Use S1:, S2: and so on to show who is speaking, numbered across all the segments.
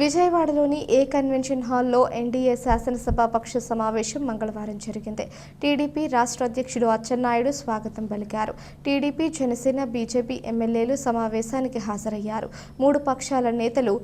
S1: విజయవాడలోని ఏ కన్వెన్షన్ హాల్లో ఎన్డీఏ శాసనసభ పక్ష సమావేశం మంగళవారం జరిగింది. టీడీపీ రాష్ట్ర అధ్యక్షుడు అచ్చెన్నాయుడు స్వాగతం పలికారు. టీడీపీ జనసేన బీజేపీ ఎమ్మెల్యేలు సమావేశానికి హాజరయ్యారు. మూడు పక్షాల నేతలు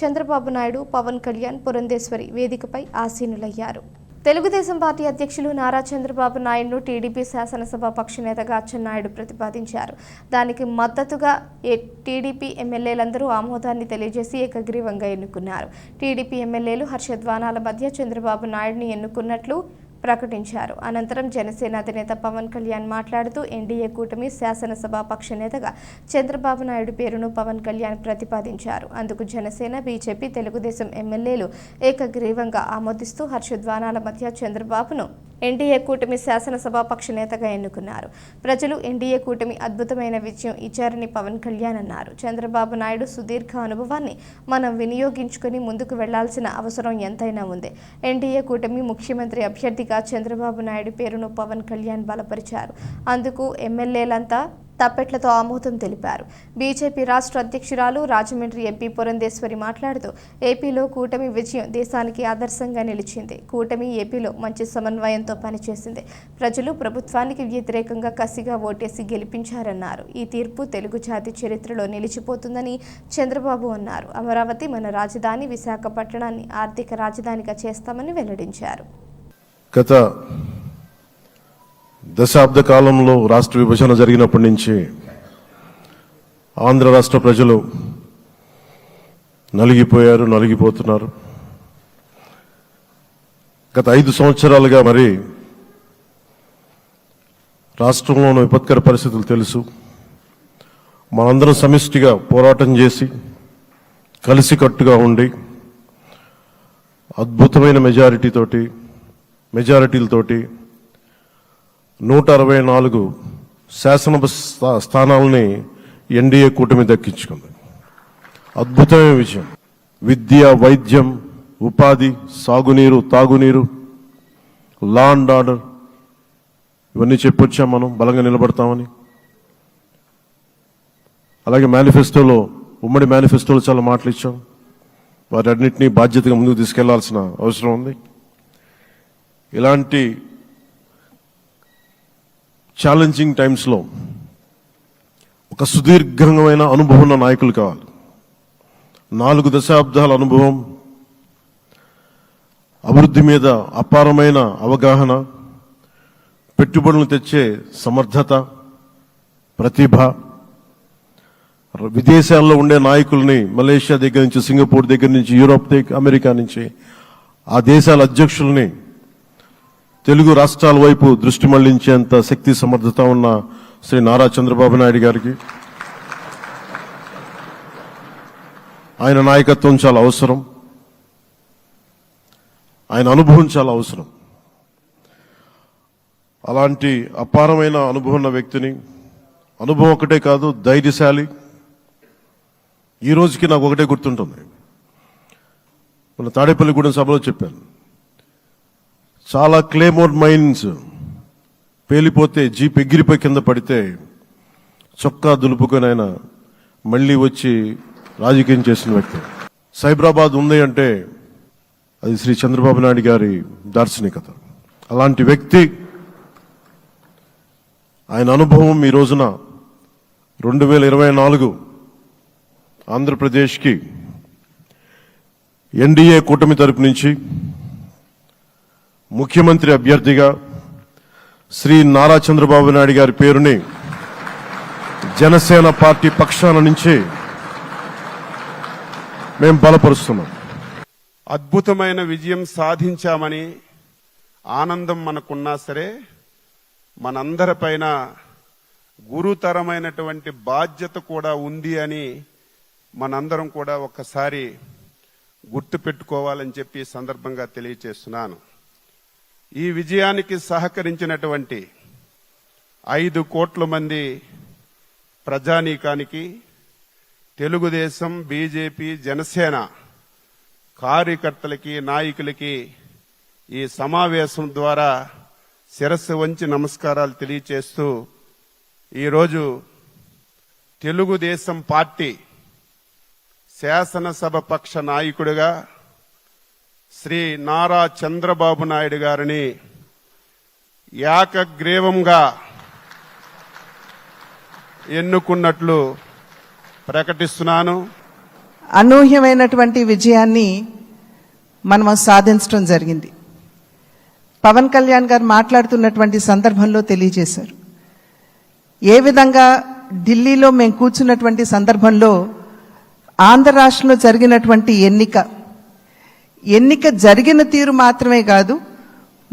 S1: చంద్రబాబు నాయుడు పవన్ కళ్యాణ్ పురంధేశ్వరి వేదికపై ఆసీనులయ్యారు. తెలుగుదేశం పార్టీ అధ్యక్షులు నారా చంద్రబాబు నాయుడును టీడీపీ శాసనసభ పక్షనేతగా అచ్చెన్నాయుడు ప్రతిపాదించారు. దానికి మద్దతుగా ఏ టీడీపీ ఎమ్మెల్యేలందరూ ఆమోదాన్ని తెలియజేసి ఏకగ్రీవంగా ఎన్నుకున్నారు. టీడీపీ ఎమ్మెల్యేలు హర్షధ్వానాల మధ్య చంద్రబాబు నాయుడిని ఎన్నుకున్నట్లు ప్రకటించారు. అనంతరం జనసేన అధినేత పవన్ కళ్యాణ్ మాట్లాడుతూ ఎన్డీఏ కూటమి శాసనసభ పక్ష నేతగా చంద్రబాబు నాయుడు పేరును పవన్ కళ్యాణ్ ప్రతిపాదించారు. అందుకు జనసేన బీజేపీ తెలుగుదేశం ఎమ్మెల్యేలు ఏకగ్రీవంగా ఆమోదిస్తూ హర్షధ్వానాల మధ్య చంద్రబాబును ఎన్డీఏ కూటమి శాసనసభా పక్ష నేతగా ఎన్నుకున్నారు. ప్రజలు ఎన్డీఏ కూటమి అద్భుతమైన విజయం ఇచ్చారని పవన్ కళ్యాణ్ అన్నారు. చంద్రబాబు నాయుడు సుదీర్ఘ అనుభవాన్ని మనం వినియోగించుకుని ముందుకు వెళ్ళాల్సిన అవసరం ఎంతైనా ఉంది. ఎన్డీఏ కూటమి ముఖ్యమంత్రి అభ్యర్థిగా చంద్రబాబు నాయుడు పేరును పవన్ కళ్యాణ్ బలపరిచారు. అందుకు ఎమ్మెల్యేలంతా తప్పెట్లతో ఆమోదం తెలిపారు. బీజేపీ రాష్ట్ర అధ్యక్షురాలు రాజమండ్రి ఎంపీ పురంధేశ్వరి మాట్లాడుతూ ఏపీలో కూటమి విజయం దేశానికి ఆదర్శంగా నిలిచింది. కూటమి ఏపీలో మంచి సమన్వయంతో పనిచేసింది. ప్రజలు ప్రభుత్వానికి వ్యతిరేకంగా కసిగా ఓటేసి గెలిపించారన్నారు. ఈ తీర్పు తెలుగు జాతి చరిత్రలో నిలిచిపోతుందని చంద్రబాబు అన్నారు. అమరావతి మన రాజధాని విశాఖపట్నాన్ని ఆర్థిక రాజధానిగా చేస్తామని వెల్లడించారు.
S2: గత దశాబ్ద కాలంలో రాష్ట్ర విభజన జరిగినప్పటి నుంచి ఆంధ్ర రాష్ట్ర ప్రజలు నలిగిపోయారు నలిగిపోతున్నారు. గత ఐదు సంవత్సరాలుగా మరి రాష్ట్రంలోని విపత్కర పరిస్థితులు తెలుసు. మనందరం సమిష్టిగా పోరాటం చేసి కలిసికట్టుగా ఉండి అద్భుతమైన మెజారిటీతోటి మెజారిటీలతోటి నూట అరవై నాలుగు శాసనసభ స్థా- స్థానాలని ఎన్డీఏ కూటమి దక్కించుకుంది. అద్భుతమైన విషయం విద్య వైద్యం ఉపాధి సాగునీరు తాగునీరు లా అండ్ ఆర్డర్ ఇవన్నీ చెప్పొచ్చాం మనం బలంగా నిలబడతామని. అలాగే మేనిఫెస్టోలో ఉమ్మడి మేనిఫెస్టోలో చాలా మాటలు ఇచ్చాం. వాటన్నిటినీ బాధ్యతగా ముందుకు తీసుకెళ్ళాల్సిన అవసరం ఉంది. ఇలాంటి ఛాలెంజింగ్ టైమ్స్లో ఒక సుదీర్ఘమైన అనుభవం ఉన్న నాయకులు కావాలి. నాలుగు దశాబ్దాల అనుభవం అభివృద్ధి మీద అపారమైన అవగాహన పెట్టుబడులు తెచ్చే సమర్థత ప్రతిభ విదేశాల్లో ఉండే నాయకుల్ని మలేషియా దగ్గర నుంచి సింగపూర్ దగ్గర నుంచి యూరోప్ దగ్గర అమెరికా నుంచి ఆ దేశాల అధ్యక్షుల్ని తెలుగు రాష్ట్రాల వైపు దృష్టి మళ్ళించేంత శక్తి సమర్థత ఉన్న శ్రీ నారా చంద్రబాబు నాయుడు గారికి. ఆయన నాయకత్వం చాలా అవసరం. ఆయన అనుభవం చాలా అవసరం. అలాంటి అపారమైన అనుభవం ఉన్న వ్యక్తిని అనుభవం ఒకటే కాదు ధైర్యశాలి. ఈ రోజుకి నాకు ఒకటే గుర్తుంటుంది. మన తాడేపల్లిగూడెం సభలో చెప్పాను. చాలా క్లేమోర్ మైన్స్ పేలిపోతే జీప్ ఎగిరిపోయి కింద పడితే చొక్కా దులుపుకొని ఆయన మళ్ళీ వచ్చి రాజకీయం చేసిన వ్యక్తి. సైబరాబాద్ ఉంది అంటే అది శ్రీ చంద్రబాబు నాయుడు గారి దార్శనికత. అలాంటి వ్యక్తి ఆయన అనుభవం ఈ రోజున రెండు వేల ఇరవై నాలుగు ఆంధ్రప్రదేశ్కి ఎన్డీఏ కూటమి తరపు నుంచి ముఖ్యమంత్రి అభ్యర్థిగా శ్రీ నారా చంద్రబాబు నాయుడు గారి పేరుని జనసేన పార్టీ పక్షాన నుంచి మేము బలపరుస్తున్నాం.
S3: అద్భుతమైన విజయం సాధించామని ఆనందం మనకున్నా సరే మనందరిపైన గురుతరమైనటువంటి బాధ్యత కూడా ఉంది అని మనందరం కూడా ఒక్కసారి గుర్తు పెట్టుకోవాలని చెప్పి సందర్భంగా తెలియచేస్తున్నాను. ఈ విజయానికి సహకరించినటువంటి ఐదు కోట్ల మంది ప్రజానీకానికి తెలుగుదేశం బీజేపీ జనసేన కార్యకర్తలకి నాయకులకి ఈ సమావేశం ద్వారా శిరస్సు వంచి నమస్కారాలు తెలియచేస్తూ ఈరోజు తెలుగుదేశం పార్టీ శాసనసభ పక్ష నాయకుడిగా శ్రీ నారా చంద్రబాబు నాయుడు గారిని ఏకగ్రీవంగా ఎన్నుకున్నట్లు ప్రకటిస్తున్నాను.
S4: అనూహ్యమైనటువంటి విజయాన్ని మనం సాధించడం జరిగింది. పవన్ కళ్యాణ్ గారు మాట్లాడుతున్నటువంటి సందర్భంలో తెలియజేశారు. ఏ విధంగా ఢిల్లీలో మేము కూర్చున్నటువంటి సందర్భంలో ఆంధ్ర రాష్ట్రంలో జరిగినటువంటి ఎన్నిక ఎన్నిక జరిగిన తీరు మాత్రమే కాదు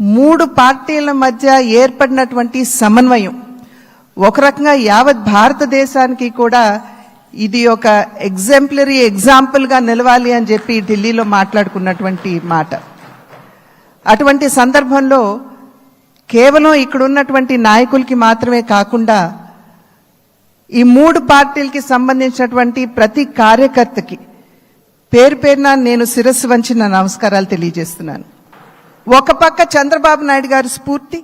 S4: మూడు పార్టీల మధ్య ఏర్పడినటువంటి సమన్వయం. ఒక రకంగా యావత్ భారతదేశానికి కూడా ఇది ఒక ఎగ్జాంపులరీ ఎగ్జాంపుల్గా నిలవాలి అని చెప్పి ఢిల్లీలో మాట్లాడుకున్నటువంటి మాట. అటువంటి సందర్భంలో కేవలం ఇక్కడున్నటువంటి నాయకులకి మాత్రమే కాకుండా ఈ మూడు పార్టీలకి సంబంధించినటువంటి ప్రతి కార్యకర్తకి పేరు పేరున నేను శిరస్సు వంచి నా నమస్కారాలు తెలియజేస్తున్నాను. ఒక పక్క చంద్రబాబు నాయుడు గారి స్ఫూర్తి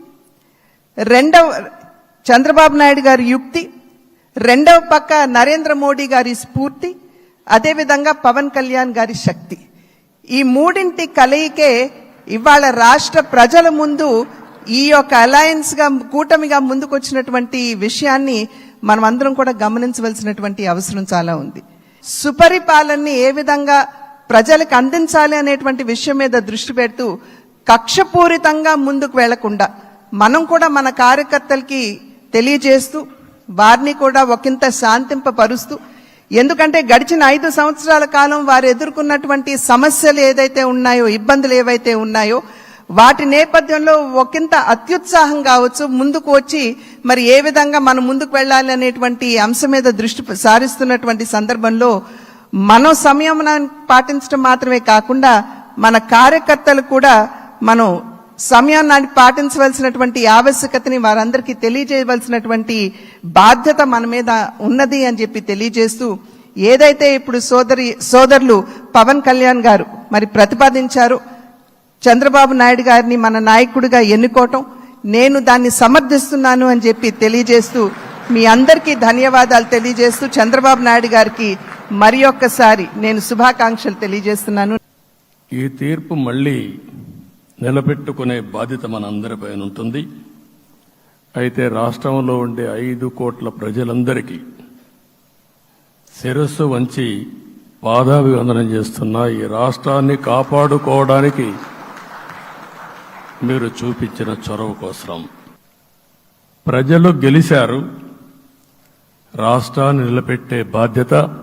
S4: రెండవ చంద్రబాబు నాయుడు గారి యుక్తి రెండవ పక్క నరేంద్ర మోడీ గారి స్ఫూర్తి అదేవిధంగా పవన్ కళ్యాణ్ గారి శక్తి. ఈ మూడింటి కలయికే ఇవాళ రాష్ట్ర ప్రజల ముందు ఈ యొక్క అలయన్స్గా కూటమిగా ముందుకొచ్చినటువంటి విషయాన్ని మనం అందరం కూడా గమనించవలసినటువంటి అవసరం చాలా ఉంది. సుపరిపాలనని ఏ విధంగా ప్రజలకు అందించాలి అనేటువంటి విషయం మీద దృష్టి పెడుతూ కక్షపూరితంగా ముందుకు వెళ్ళకుండా మనం కూడా మన కార్యకర్తలకి తెలియజేస్తూ వారిని కూడా ఒకంత శాంతింపపరుస్తూ ఎందుకంటే గడిచిన ఐదు సంవత్సరాల కాలం వారు ఎదుర్కొన్నటువంటి సమస్యలు ఏదైతే ఉన్నాయో ఇబ్బందులు ఏవైతే ఉన్నాయో వాటి నేపథ్యంలో ఒకంత అత్యుత్సాహం కావచ్చు ముందుకు వచ్చి మరి ఏ విధంగా మనం ముందుకు వెళ్ళాలి అనేటువంటి అంశం మీద దృష్టి సారిస్తున్నటువంటి సందర్భంలో మనం సంయమనాన్ని పాటించడం మాత్రమే కాకుండా మన కార్యకర్తలు కూడా మనం సమయాన్ని పాటించవలసినటువంటి ఆవశ్యకతని వారందరికీ తెలియజేయవలసినటువంటి బాధ్యత మన మీద ఉన్నది అని చెప్పి తెలియజేస్తూ ఏదైతే ఇప్పుడు సోదరి సోదరులు పవన్ కళ్యాణ్ గారు మరి ప్రతిపాదించారు చంద్రబాబు నాయుడు గారిని మన నాయకుడిగా ఎన్నుకోవటం నేను దాన్ని సమర్థిస్తున్నాను అని చెప్పి తెలియజేస్తూ మీ అందరికీ ధన్యవాదాలు తెలియజేస్తూ చంద్రబాబు నాయుడు గారికి మరి ఒక్కసారి నేను శుభాకాంక్షలు తెలియజేస్తున్నాను.
S5: ఈ తీర్పు మళ్ళీ నిలబెట్టుకునే బాధ్యత మనందరిపైన ఉంటుంది. అయితే రాష్ట్రంలో ఉండే ఐదు కోట్ల ప్రజలందరికీ శిరస్సు వంచి పాదాభివందనం చేస్తున్న ఈ రాష్ట్రాన్ని కాపాడుకోవడానికి మీరు చూపించిన చొరవ కోసం. ప్రజలు గెలిచారు రాష్ట్రాన్ని నిలబెట్టే బాధ్యత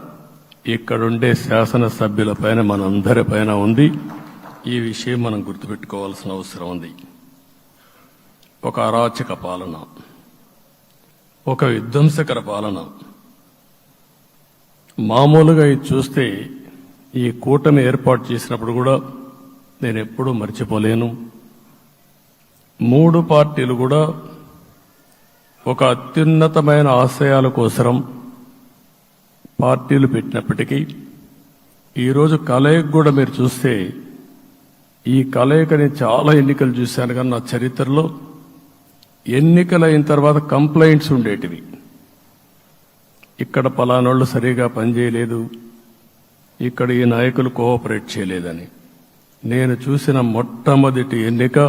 S5: ఇక్కడుండే శాసనసభ్యులపైన మనందరిపైన ఉంది. ఈ విషయం మనం గుర్తుపెట్టుకోవాల్సిన అవసరం ఉంది. ఒక అరాచక పాలన. ఒక విధ్వంసకర పాలన. మామూలుగా ఇది చూస్తే ఈ కూటమి ఏర్పాటు చేసినప్పుడు కూడా నేను ఎప్పుడూ మర్చిపోలేను. మూడు పార్టీలు కూడా ఒక అత్యున్నతమైన ఆశయాల కోసరం పార్టీలు పెట్టినప్పటికీ ఈరోజు కలయిక కూడా మీరు చూస్తే ఈ కలయికని చాలా ఎన్నికలు చూశాను కానీ నా చరిత్రలో ఎన్నికలైన తర్వాత కంప్లైంట్స్ ఉండేటివి. ఇక్కడ పలానోళ్ళు సరిగా పనిచేయలేదు ఇక్కడ ఈ నాయకులు కోఆపరేట్ చేయలేదని. నేను చూసిన మొట్టమొదటి ఎన్నిక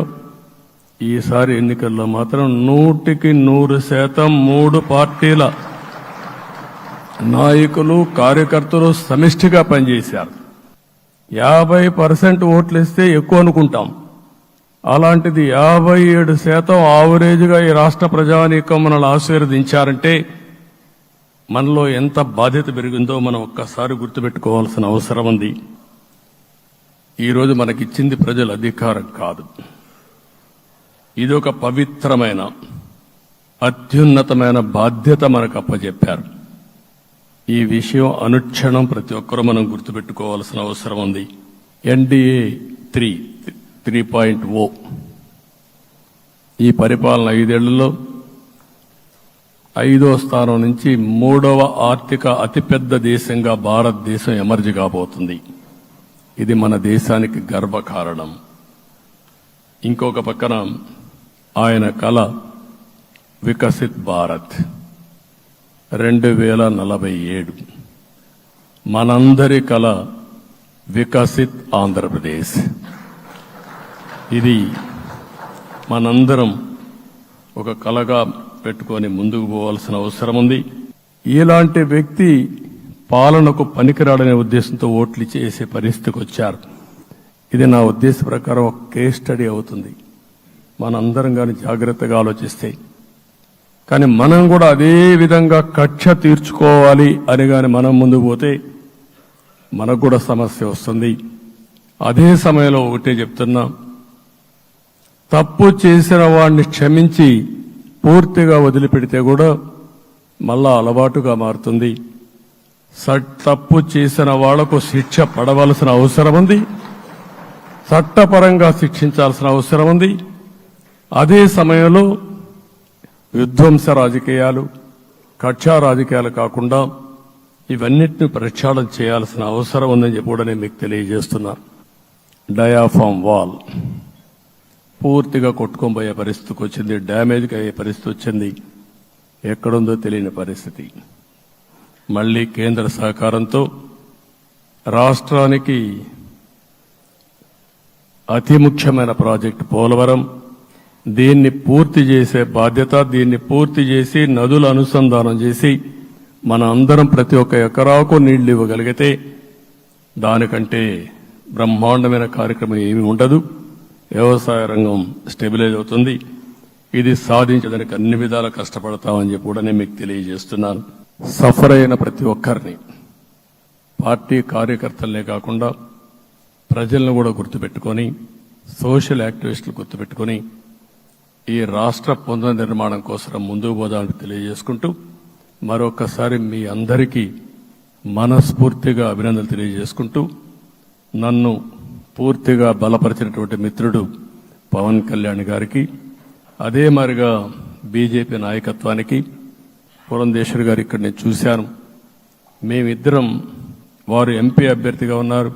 S5: ఈసారి ఎన్నికల్లో మాత్రం నూటికి నూరు శాతం మూడు పార్టీల నాయకులు కార్యకర్తలు సమిష్టిగా పనిచేశారు. యాభై పర్సెంట్ ఓట్లు ఇస్తే ఎక్కువ అనుకుంటాం. అలాంటిది యాభై ఏడు శాతం ఆవరేజ్గా ఈ రాష్ట్ర ప్రజానీకం మనల్ని ఆశీర్వదించారంటే మనలో ఎంత బాధ్యత పెరిగిందో మనం ఒక్కసారి గుర్తుపెట్టుకోవాల్సిన అవసరం ఉంది. ఈరోజు మనకిచ్చింది ప్రజల అధికారం కాదు. ఇది ఒక పవిత్రమైన అత్యున్నతమైన బాధ్యత మనకు అప్పచెప్పారు ఈ విషయం అనుక్షణం ప్రతి ఒక్కరూ మనం గుర్తుపెట్టుకోవాల్సిన అవసరం ఉంది. NDA three three point O. ఈ పరిపాలన ఐదేళ్ళలో ఐదో స్థానం నుంచి మూడవ ఆర్థిక అతిపెద్ద దేశంగా భారతదేశం ఎమర్జి కాబోతుంది. ఇది మన దేశానికి గర్వకారణం. ఇంకొక పక్కన ఆయన కళ వికసిత్ భారత్. రెండు వేల నలభై ఏడు. మనందరి కల వికసిత్ ఆంధ్రప్రదేశ్. ఇది మనందరం ఒక కలగా పెట్టుకొని ముందుకు పోవాల్సిన అవసరం ఉంది. ఇలాంటి వ్యక్తి పాలనకు పనికిరాడనే ఉద్దేశంతో ఓట్లు చేసే పరిస్థితికి వచ్చారు. ఇది నా ఉద్దేశ ప్రకారం ఒక కేస్ స్టడీ అవుతుంది. మనందరం కానీ జాగ్రత్తగా ఆలోచిస్తే. కానీ మనం కూడా అదే విధంగా కక్ష తీర్చుకోవాలి అని కానీ మనం ముందు పోతే మనకు కూడా సమస్య వస్తుంది. అదే సమయంలో ఒకటే చెప్తున్నా. తప్పు చేసిన వాడిని క్షమించి పూర్తిగా వదిలిపెడితే కూడా మళ్ళా అలవాటుగా మారుతుంది. సట్ తప్పు చేసిన వాళ్ళకు శిక్ష పడవలసిన అవసరం ఉంది. చట్టపరంగా శిక్షించాల్సిన అవసరం ఉంది. అదే సమయంలో విధ్వంస రాజకీయాలు కక్షా రాజకీయాలు కాకుండా ఇవన్నిటిని ప్రక్షాళన చేయాల్సిన అవసరం ఉందని చెప్పి కూడా నేను మీకు తెలియజేస్తున్నా. డయాఫామ్ వాల్ పూర్తిగా కొట్టుకోబోయే పరిస్థితికి వచ్చింది డ్యామేజ్కి అయ్యే పరిస్థితి వచ్చింది. ఎక్కడుందో తెలియని పరిస్థితి. మళ్ళీ కేంద్ర సహకారంతో రాష్ట్రానికి అతి ముఖ్యమైన ప్రాజెక్టు పోలవరం దీన్ని పూర్తి చేసే బాధ్యత దీన్ని పూర్తి చేసి నదుల అనుసంధానం చేసి మన అందరం ప్రతి ఒక్క ఎకరాకు నీళ్ళు ఇవ్వగలిగితే దానికంటే బ్రహ్మాండమైన కార్యక్రమం ఏమీ ఉండదు. వ్యవసాయ రంగం స్టెబిలైజ్ అవుతుంది. ఇది సాధించడానికి అన్ని విధాలా కష్టపడతామని చెప్పి కూడా నేను మీకు తెలియజేస్తున్నాను. సఫర్ అయిన ప్రతి ఒక్కరిని పార్టీ కార్యకర్తలనే కాకుండా ప్రజలను కూడా గుర్తుపెట్టుకొని సోషల్ యాక్టివిస్టులు గుర్తుపెట్టుకొని ఈ రాష్ట్ర పునర్నిర్మాణం కోసం ముందుకు పోదామని తెలియజేసుకుంటూ మరొకసారి మీ అందరికీ మనస్ఫూర్తిగా అభినందనలు తెలియజేసుకుంటూ నన్ను పూర్తిగా బలపరిచినటువంటి మిత్రుడు పవన్ కళ్యాణ్ గారికి అదే మారిగా బీజేపీ నాయకత్వానికి పురంధేశ్వర్ గారు ఇక్కడ నేను చూశాను. మేమిద్దరం వారు ఎంపీ అభ్యర్థిగా ఉన్నారు.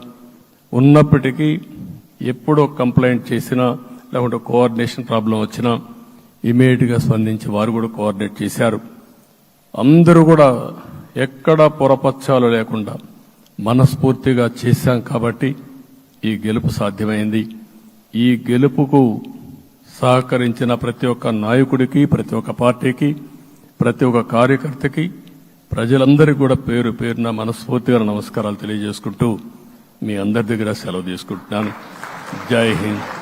S5: ఉన్నప్పటికీ ఎప్పుడో కంప్లైంట్ చేసినా లేకుంటే కోఆర్డినేషన్ ప్రాబ్లం వచ్చినా ఇమీడియట్గా స్పందించి వారు కూడా కోఆర్డినేట్ చేశారు. అందరూ కూడా ఎక్కడా పొరపచ్చాలు లేకుండా మనస్ఫూర్తిగా చేశాం కాబట్టి ఈ గెలుపు సాధ్యమైంది. ఈ గెలుపుకు సహకరించిన ప్రతి ఒక్క నాయకుడికి ప్రతి ఒక్క పార్టీకి ప్రతి ఒక్క కార్యకర్తకి ప్రజలందరికీ కూడా పేరు పేరున మనస్ఫూర్తిగా నమస్కారాలు తెలియజేసుకుంటూ మీ అందరి దగ్గర సెలవు తీసుకుంటున్నాను. జై హింద్.